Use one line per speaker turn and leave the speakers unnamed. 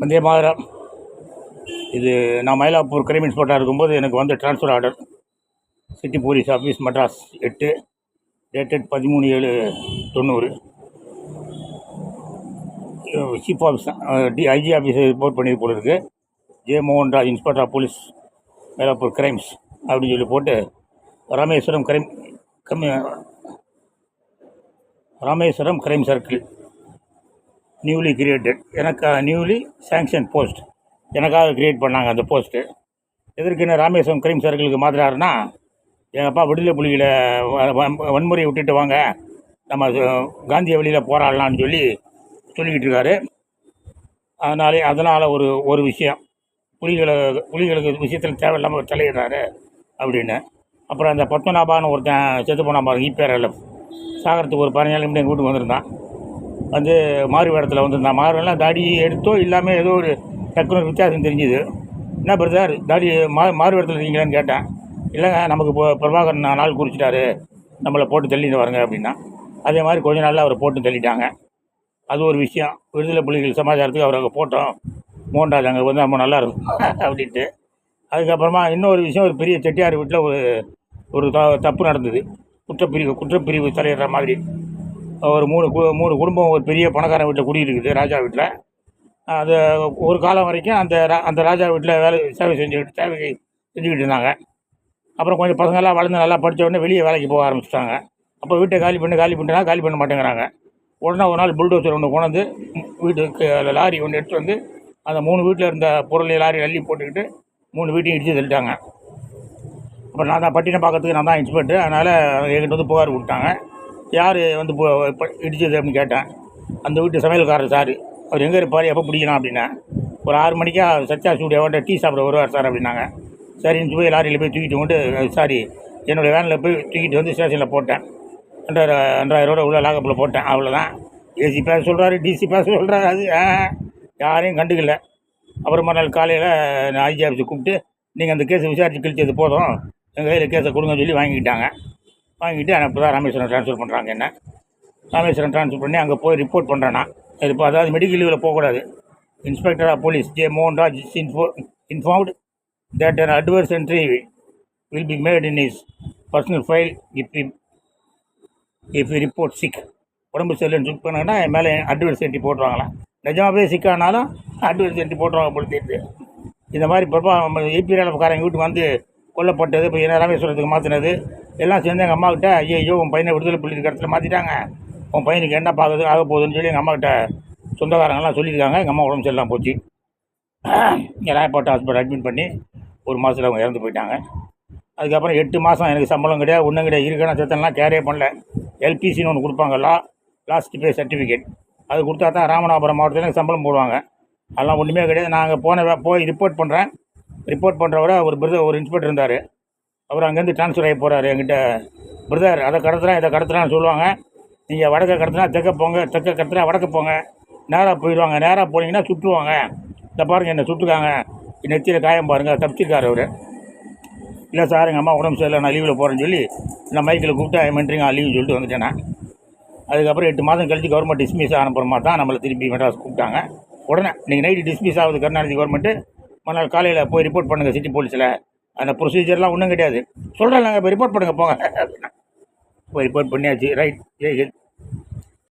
வந்தே மாதிரம். இது நான் மயிலாப்பூர் கிரைம் இன்ஸ்பெக்டராக இருக்கும்போது எனக்கு வந்து transfer order city police office Madras எட்டு டேட்டட் பதிமூணு ஏழு தொண்ணூறு. சீஃப் ஆஃபீஸ் டி ஐஜி ஆஃபீஸை ரிப்போர்ட் பண்ணி போல இருக்கு. ஜே மோகன் Raj inspector of police Mylapore crimes அப்படின்னு சொல்லி போட்டு ராமேஸ்வரம் கிரைம் கம்மி Rameswaram crime circle newly created எனக்கு நியூலி சேங்ஷன் போஸ்ட் எனக்காக கிரியேட் பண்ணாங்க அந்த போஸ்ட்டு எதற்குன்னு ராமேஸ்வரம் கிரைம் சர்க்கிளுக்கு மாத்துறாருன்னா எங்கள் அப்பா விடுதலை புலிகளை வன்முறையை விட்டுட்டு வாங்க நம்ம காந்திய வழியில் போராடலாம்னு சொல்லி சொல்லிக்கிட்டு இருக்காரு. அதனாலே அதனால் ஒரு ஒரு விஷயம். புலிகளை புலிகளுக்கு விஷயத்தில் தேவையில்லாமல் தலையிடுறாரு அப்படின்னு. அப்புறம் அந்த பத்மநாபான்னு ஒருத்தன் செத்து போனால் பாருங்க இப்பேரில் சாகரத்துக்கு ஒரு பதினேழு நிமிடம் எங்கள் வீட்டுக்கு வந்திருந்தான். வந்து மாறு வேடத்தில் நான் மாறுலாம் தாடி எடுத்தோ இல்லாமல் ஏதோ ஒரு டக்குனு ஒரு வித்தியாசம் தெரிஞ்சுது. என்ன பிரதர் தாடி மா மாறு வேடத்தில் இருக்கீங்களான்னு கேட்டேன். இல்லைங்க நமக்கு இப்போ பிரபாகரன் நாள் குறிச்சிட்டாரு. நம்மளை போட்டு தள்ளிட்டு வரங்க அப்படின்னா. அதே மாதிரி கொஞ்ச நாளில் அவரை போட்டு தள்ளிட்டாங்க. அது ஒரு விஷயம். விடுதலை புலிகள் சமாச்சாரத்துக்கு அவரை அங்கே போட்டோம். மோகன்ராஜ் அங்கே வந்து நம்ம நல்லா இருக்கும் அப்படின்ட்டு. அதுக்கப்புறமா இன்னொரு விஷயம் ஒரு பெரிய செட்டியார் வீட்டில் ஒரு ஒரு த தப்பு நடந்தது. குற்றப்பிரிவு குற்றப்பிரிவு தலையிடுற மாதிரி. ஒரு மூணு கு மூணு குடும்பம் ஒரு பெரிய பணக்காரன் வீட்டில் குடியிருக்குது ராஜா வீட்டில் அது ஒரு காலம் வரைக்கும் அந்த ரா- அந்த ராஜா வீட்டில் வேலை சேவை செஞ்சுக்கிட்டு சேவை செஞ்சுக்கிட்டு இருந்தாங்க. அப்புறம் கொஞ்சம் பசங்கள்லாம் வளர்ந்து நல்லா படித்த உடனே வெளியே வேலைக்கு போக ஆரம்பிச்சிட்டாங்க. அப்போ வீட்டை காலி பண்ணி காலி பண்ணினா காலி பண்ண மாட்டேங்கிறாங்க. உடனே ஒரு நாள் புல்டோசர் ஒன்று கொண்டாந்து வீட்டுக்கு லாரி ஒன்று எடுத்து வந்து அந்த மூணு வீட்டில் இருந்த பொருளை லாரி அள்ளி போட்டுக்கிட்டு மூணு வீட்டையும் இடித்து தள்ளிட்டாங்க. அப்புறம் நான் தான் பட்டினம் பார்க்கறதுக்கு நான் தான் இன்ஸ்பெக்டர் அதனால் எங்கிட்ட வந்து புகார் கொடுத்தாங்க. யார் வந்து இடிச்சது அப்படின்னு கேட்டேன். அந்த வீட்டு சமையல்காரர் சார். அவர் எங்கே இருப்பார் எப்போ பிடிக்கணும் அப்படின்னா ஒரு ஆறு மணிக்கா சத்யா ஸ்டூடியோவோட டீ சாப்பிட வருவார் சார் அப்படின்னாங்க. சரின்னு போய் லாரியில் போய் தூக்கிட்டு கொண்டு சாரி என்னோடய வேனில் போய் தூக்கிட்டு வந்து ஸ்டேஷனில் போட்டேன். ரெண்டாயிரம் ரெண்டாயிரம் ரூபா உள்ள லாகப்பில் போட்டேன் அவ்வளோதான் ஏசி பேச சொல்கிறாரு டிசி பேச சொல்கிறாரு அது ஆ, யாரையும் கண்டுக்கல. அப்புறம் மறுநாள் காலையில் நான் ஐஜி ஆஃபீஸை கூப்பிட்டு நீங்கள் அந்த கேஸை விசாரித்து கிழிச்சது போதும் எங்கள் கையில் கேஸை கொடுங்கன்னு சொல்லி வாங்கிக்கிட்டாங்க. வாங்கிட்டு இப்போ தான் ராமேஸ்வரம் ட்ரான்ஸ்ஃபர் பண்ணுறாங்க என்ன. ராமேஸ்வரம் ட்ரான்ஸ்ஃபர் பண்ணி அங்கே போய் ரிப்போர்ட் பண்ணுறேன்னா அது இப்போ அதாவது மெடிக்கல் லீவில் போகக்கூடாது. இன்ஸ்பெக்டர் ஆஃப் போலீஸ் ஜே மோகன் Raj info informed that an adverse entry will be made in his personal file if if if he உடம்பு சரியில்லைன்னு செக் பண்ணாங்கன்னா என் மேலே அட்வர்ஸ் என்ட்ரி போட்டுருவாங்களா. நிஜமாவே சிக்கானாலும் அட்வர்ஸ் என்ட்ரி போட்டுருவாங்க போல தெரியுது. இந்த மாதிரி பிரபா ஏபிஆர்எஃப்காரங்க வீட்டுக்கு வந்து கொல்லப்பட்டது இப்போ என்ன ராமேஸ்வரத்துக்கு மாற்றினது எல்லாம் சேர்ந்து எங்கள் அம்மாக்கிட்ட ஐயோ உன் பையனை விடுதலை புள்ளி இடத்துல மாற்றிட்டாங்க உன் பையனுக்கு என்ன பார்க்கறது ஆக போகுதுன்னு சொல்லி எங்கள் அம்மாக்கிட்ட சொந்தக்காரங்கெல்லாம் சொல்லியிருக்காங்க. எங்கள் அம்மா உடம்பு சரியில்லாம போச்சு. இங்கே ராயப்பேட்டை ஹாஸ்பிட்டல் அட்மிட் பண்ணி ஒரு மாதத்தில் அவங்க இறந்து போயிட்டாங்க. அதுக்கப்புறம் எட்டு மாதம் எனக்கு சம்பளம் கிடையாது ஒன்றும் கிடையாது. இருக்கணும் சத்தம்லாம் கேரே பண்ணல. எல்பிசின்னு ஒன்று கொடுப்பாங்க லா லாஸ்ட் பே சர்டிஃபிகேட் அது கொடுத்தா தான் ராமநாதபுரம் மாவட்டத்தில் எனக்கு சம்பளம் போடுவாங்க. அதெல்லாம் ஒன்றுமே கிடையாது. நாங்கள் போன போய் ரிப்போர்ட் பண்ணுறேன் ரிப்போர்ட் பண்ணுறவரை ஒரு பிரத ஒரு இன்ஸ்பெக்டர் இருந்தார். அவர் அங்கேருந்து ட்ரான்ஸ்ஃபர் ஆகி போகிறாரு என்கிட்ட. பிரதர் அதை கடத்துறேன் இதை கடத்துறான்னு சொல்லுவாங்க. நீங்கள் வடக்க கடத்துனா தெற்க போங்க தெற்க கடத்துனா வடக்க போங்க. நேராக போயிடுவாங்க. நேராக போனீங்கன்னா சுற்றுவாங்க இந்த பாருங்க என்னை சுட்டுக்காங்க என் நெத்தியில் காயம் பாருங்கள் தப்பிச்சிருக்காரு அவர். இல்லை சார் எங்கள் அம்மா உடம்பு சரியில்லை நான் லீவில் போகிறேன்னு சொல்லி நான் மைக்கில் கூப்பிட்டு ஐ மென்ட்ரிங்க லீவ் சொல்லிட்டு வந்துட்டேன் நான். அதுக்கப்புறம் எட்டு மாதம் கழித்து கவர்மெண்ட் டிஸ்மிஸ் ஆனப்புறமா தான் நம்மளை திருப்பி மெட்ராஸ் கூப்பிட்டாங்க. உடனே நீங்கள் நைட்டு டிஸ்மிஸ் ஆகுது கருணாநிதி கவர்மெண்ட்டு மறுநாள் காலையில் போய் ரிப்போர்ட் பண்ணுங்கள் சிட்டி போலீஸில் அந்த ப்ரொசீஜர்லாம் ஒன்றும் கிடையாது. சொல்கிறேன் நாங்கள் இப்போ ரிப்போர்ட் பண்ணுங்கள் போங்க. போய் ரிப்போர்ட் பண்ணியாச்சு. ரைட் ஜெய் ஹிந்த்